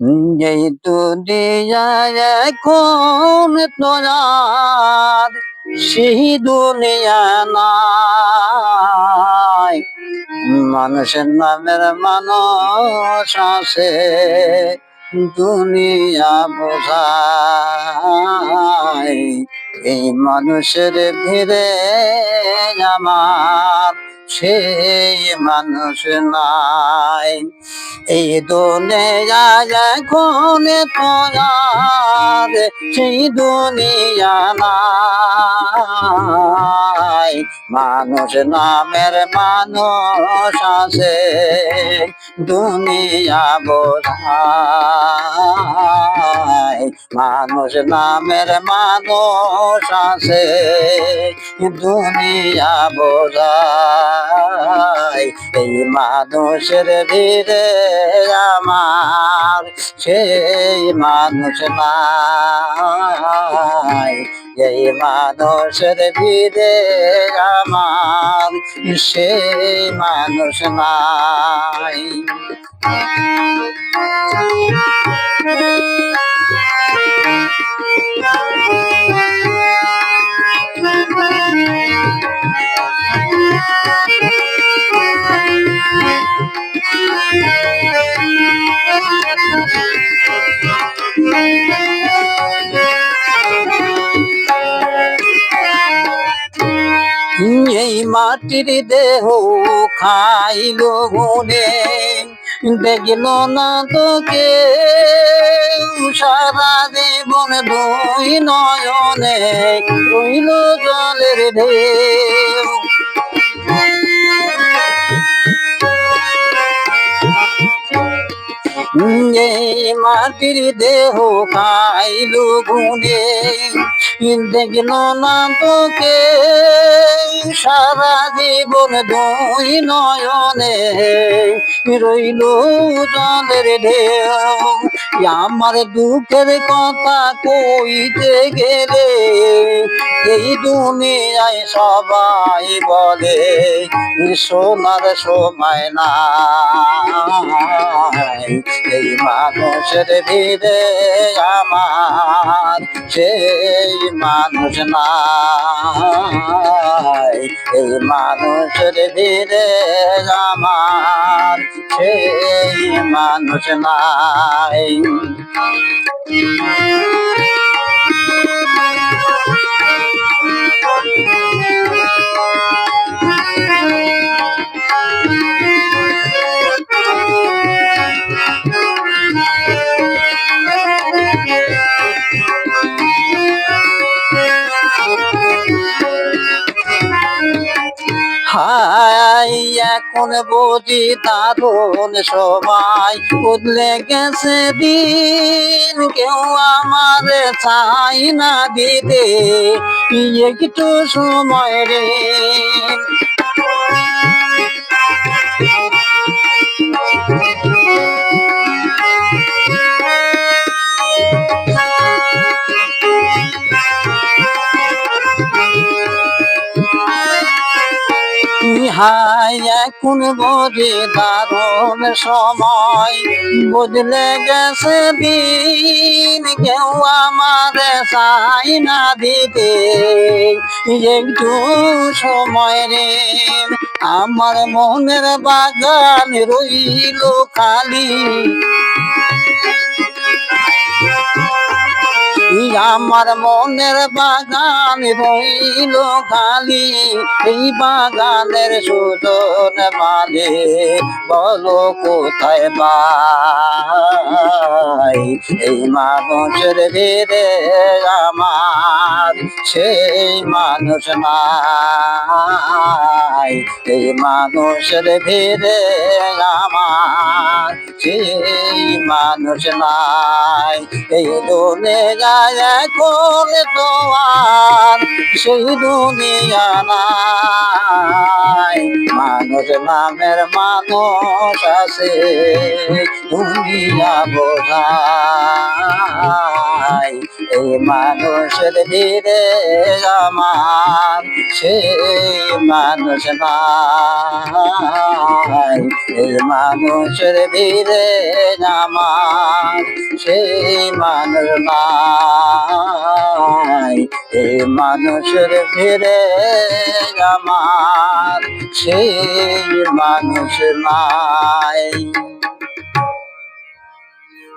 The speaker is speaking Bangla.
এই দুনিয়ায় এখন তো আর সেই দুনিয়া নাই। মানুষের নামের মানুষ আছে দুনিয়া বোঝায়। এই মানুষের ভিড়ে আমার সেই মানুষ নাই। এই দুনিয়ায় এখন তোয়ার সেই দুনিয়া নাই। মানুষ নামের মানুষ আছে, দুনিয়া বোঝায়। মানুষ নামের মানুষ আছে দুনিয়া বোঝায়, এই মানুষের ভিড়ে আমার সেই মানুষ নাই। এই মানুষের ভিড়ে আমার সেই মানুষ নাই। এই মাটির দেহ খাইল গুনে দেখল না তোকে সারা জীবন দুই নয়নে রইল জলের ঢেউ। মাটির দেহ খাইলু গুনে দেখল না তোকে সারা জীবন দুই নয়নে রইল জলের ঢেউ। আমার দুঃখের কথা কইতে গেলে এই দুনিয়ায় সবাই বলে, সোনার সময় না এই মানুষের ভিড়ে আমার সেই মানুষ নাই। এই মানুষের ভিড়ে আমার সেই মানুষ নাই। হাই এখন বুঝি দারুণ সবাই বদলে গেছে দিন, কেউ আমার চাই না দিতে। একটু সময় রে। হাই এখন বোঝে দারুণ সময়। বদলে গেছে দিন, কেউ আমার চাই না দিতে। একটু সময় রে, আমার মনের বাগান রইল খালি। আমার মনের বাগান রইল খালি। এই বাগানের সুজন মালে, বলো কোথায় বাই? এই মানুষের ভিড়ে আমার, সেই মানুষ নাই। এই মানুষের ভিড়ে আমার। সেই মানুষ নাই, এই দুনিয়ায় এখন তোমার সেই দুনিয়া নাই। মানুষ নামের মানুষ আছে, দুনিয়া বোঝায় এই মানুষের ভিড়ে আমার সেই মানুষ নাই। এই মানুষের ভিড়ে নামার সেই মানুষ নাই। এই মানুষের ভিড়ে আমার সেই মানুষ নাই।